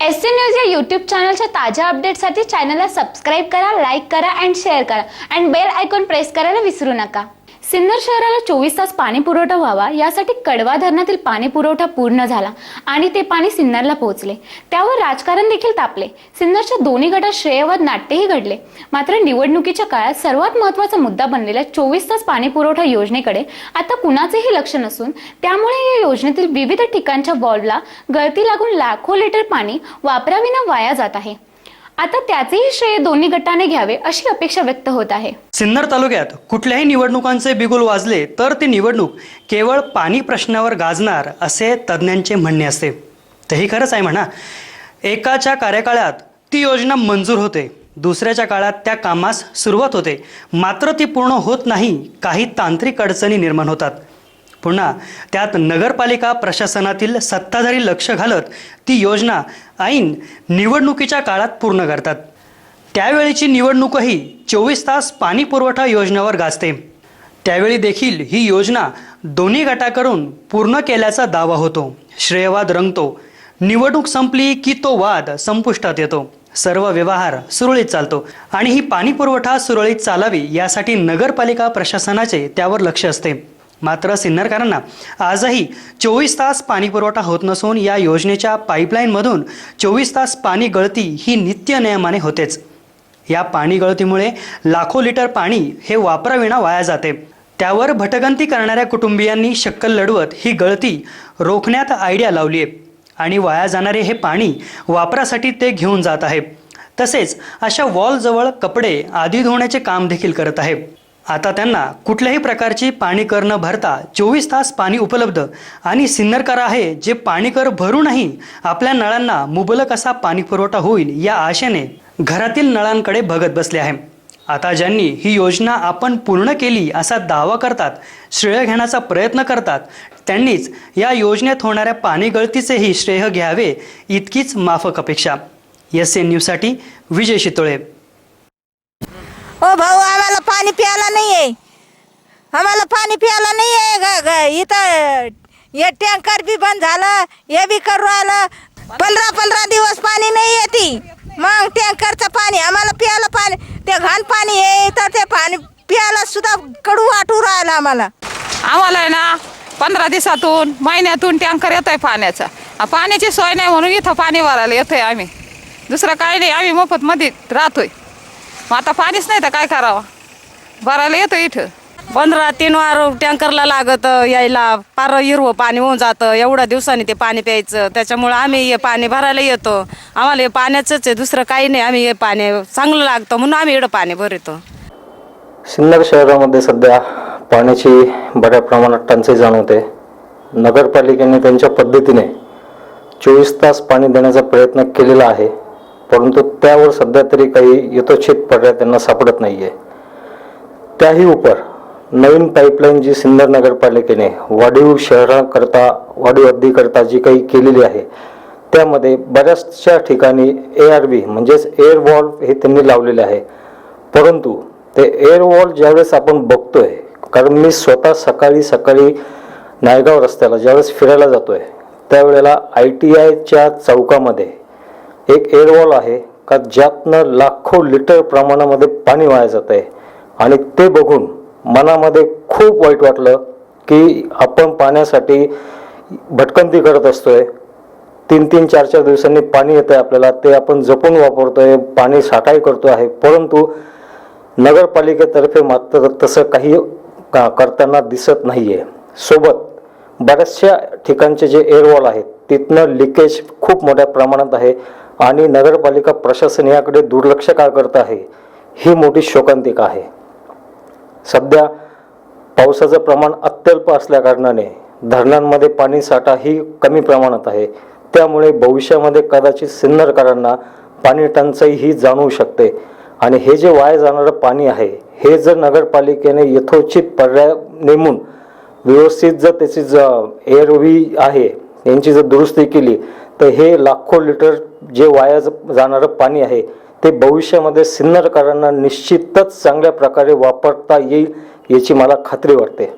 S C news या YouTube चॅनलच्या ताज्या अपडेटसाठी चॅनलला सबस्क्राईब करा लाईक करा अँड शेअर करा. अँड बेल आयकॉन प्रेस करायला विसरू नका. सिन्नर शहराला चोवीस तास पाणी पुरवठा व्हावा यासाठी कडवा धरणातील पाणी पुरवठा पूर्ण झाला आणि ते पाणी सिन्नरला पोहोचले. त्यावर राजकारण देखील तापले. सिन्नरच्या दोन्ही गटात श्रेयवाद नाट्यही घडले. मात्र निवडणुकीच्या काळात सर्वात महत्त्वाचा मुद्दा बनलेल्या चोवीस तास पाणी पुरवठा योजनेकडे आता कुणाचेही लक्ष नसून त्यामुळे या योजनेतील विविध ठिकाणच्या वॉल्वला गळती लागून लाखो लिटर पाणी वापराविना वाया जात आहे. आता त्याचेही श्रेय दोन्ही गटाने घ्यावे अशी अपेक्षा व्यक्त होत आहे. सिन्नर तालुक्यात कुठल्याही निवडणुकांचे बिगुल वाजले तर ती निवडणूक केवळ पाणी प्रश्नावर गाजणार असे तज्ज्ञांचे म्हणणे असते. तेही खरंच आहे म्हणा. एकाच्या कार्यकाळात ती योजना मंजूर होते. दुसऱ्याच्या काळात त्या कामास सुरुवात होते. मात्र ती पूर्ण होत नाही. काही तांत्रिक अडचणी निर्माण होतात. पुन्हा त्यात नगरपालिका प्रशासनातील सत्ताधारी लक्ष घालत ती योजना ऐन निवडणुकीच्या काळात पूर्ण करतात. त्यावेळीची निवडणूकही चोवीस तास पाणी पुरवठा योजनेवर गाजते. त्यावेळी देखील ही योजना दोन्ही गटाकडून पूर्ण केल्याचा दावा होतो. श्रेयवाद रंगतो. निवडणूक संपली की तो वाद संपुष्टात येतो. सर्व व्यवहार सुरळीत चालतो आणि ही पाणी पुरवठा सुरळीत चालावी यासाठी नगरपालिका प्रशासनाचे त्यावर लक्ष असते. मात्र सिन्नरकरांना आजही चोवीस तास पाणी पुरवठा होत नसून या योजनेच्या पाईपलाईनमधून चोवीस तास पाणी गळती ही नित्य नियमाने होतेच. या पाणी गळतीमुळे लाखो लिटर पाणी हे वापराविना वाया जाते. त्यावर भटगंती करणाऱ्या कुटुंबियांनी शक्कल लढवत ही गळती रोखण्यात आयडिया लावली आहे आणि वाया जाणारे हे पाणी वापरासाठी ते घेऊन जात आहे. तसेच अशा वॉलजवळ कपडे आधी धुण्याचे काम देखील करत आहे. आता त्यांना कुठल्याही प्रकारची पाणी कर न भरता चोवीस तास पाणी उपलब्ध आणि सिन्नरकर आहे जे पाणी कर भरूनही आपल्या नळांना मुबलक असा पाणी पुरवठा होईल या आशेने घरातील नळांकडे बघत बसले आहे. आता ज्यांनी ही योजना आपण पूर्ण केली असा दावा करतात श्रेय घेण्याचा प्रयत्न करतात त्यांनीच या योजनेत होणाऱ्या पाणी गळतीचेही श्रेय घ्यावे इतकीच माफक अपेक्षा. एस एन न्यूजसाठी विजय शितोळे. ओ भाऊ आम्हाला पाणी प्यायला नाही आहे आम्हाला पाणी प्यायला नाही आहे ग- ग- इथं हे टँकर बी बंद झालं हे बी करू राहिलं. पंधरा पंधरा दिवस पाणी नाही येते मग टँकरचं पाणी आम्हाला प्यायला पाणी ते घाण पाणी आहे तर ते पाणी प्यायला सुद्धा कडू वाटू राहिलं आम्हाला. आम्हाला आहे ना पंधरा दिवसातून महिन्यातून टँकर येत आहे पाण्याचा पाण्याची सोय नाही म्हणून इथं पाणी भरायला येतोय आम्ही. दुसरं काही नाही आम्ही मोफत मध्ये राहतोय. मग आता पाणीच नाही तर काय करावं? भरायला येतोय इथं. पंधरा तीन वार टँकरला लागत यायला पार हिरवं पाणी होऊन जातं. एवढ्या दिवसांनी ते पाणी प्यायचं. त्याच्यामुळं आम्ही हे पाणी भरायला येतो. आम्हाला हे पाण्याचंच आहे. दुसरं काही नाही. आम्ही हे पाणी चांगलं लागतं म्हणून आम्ही एवढं पाणी भरतो. सिन्नर शहरामध्ये सध्या पाण्याची बऱ्या प्रमाणात टंचाई जाणवते. नगरपालिकेने त्यांच्या पद्धतीने चोवीस तास पाणी देण्याचा प्रयत्न केलेला आहे. परंतु त्यावर सध्या तरी काही यथोचित पर्याय त्यांना सापडत नाही आहे त्याही उपर नवीन पाईपलाईन जी सिन्नर नगरपालिकेने वाढीव शहराकरता वाढीव हद्दीकरता जी काही केलेली आहे त्यामध्ये बऱ्याचशा ठिकाणी ए आर बी म्हणजेच एअर वॉल हे त्यांनी लावलेले आहे. परंतु ते एअर वॉल ज्यावेळेस आपण बघतोय कारण मी स्वतः सकाळी सकाळी नायगाव रस्त्याला ज्यावेळेस फिरायला जातोय त्यावेळेला आय टी आयच्या चौकामध्ये एक एअर वॉल आहे का ज्यातनं लाखो लिटर प्रमाणामध्ये पाणी वाया जात आहे आणि ते बघून मनामध्ये खूप वाईट वाटलं की आपण पाण्यासाठी भटकंती करत असतोय. तीन तीन चार चार दिवसांनी पाणी येतं आहे आपल्याला ते आपण जपून वापरतोय पाणी साठाही करतो आहे. परंतु नगरपालिकेतर्फे मात्र तसं काही का- करताना दिसत नाही आहे सोबत बऱ्याचशा ठिकाणचे जे एअरवॉल आहेत तिथनं लिकेज खूप मोठ्या प्रमाणात आहे आणि नगरपालिका प्रशासन याकडे दुर्लक्ष का करत आहे ही मोठी शोकांतिका आहे. सध्या पावसाचं प्रमाण अत्यल्प असल्याकारणाने धरणांमध्ये पाणी साठाही कमी प्रमाणात आहे. त्यामुळे भविष्यामध्ये कदाचित सिन्नरकरांना पाणी टंचाई ही जाणवू शकते. आणि हे जे वाया जाणारं पाणी आहे हे जर नगरपालिकेने यथोचित पर्याय नेमून व्यवस्थित जर त्याची ज एअरवी आहे यांची जर दुरुस्ती केली तर हे लाखो लिटर जे वाया ज- जाणारं पाणी आहे ते भविष्यामध्ये सिन्नरकरांना निश्चितच चांगल्या प्रकारे वापरता येईल याची मला खात्री वाटते.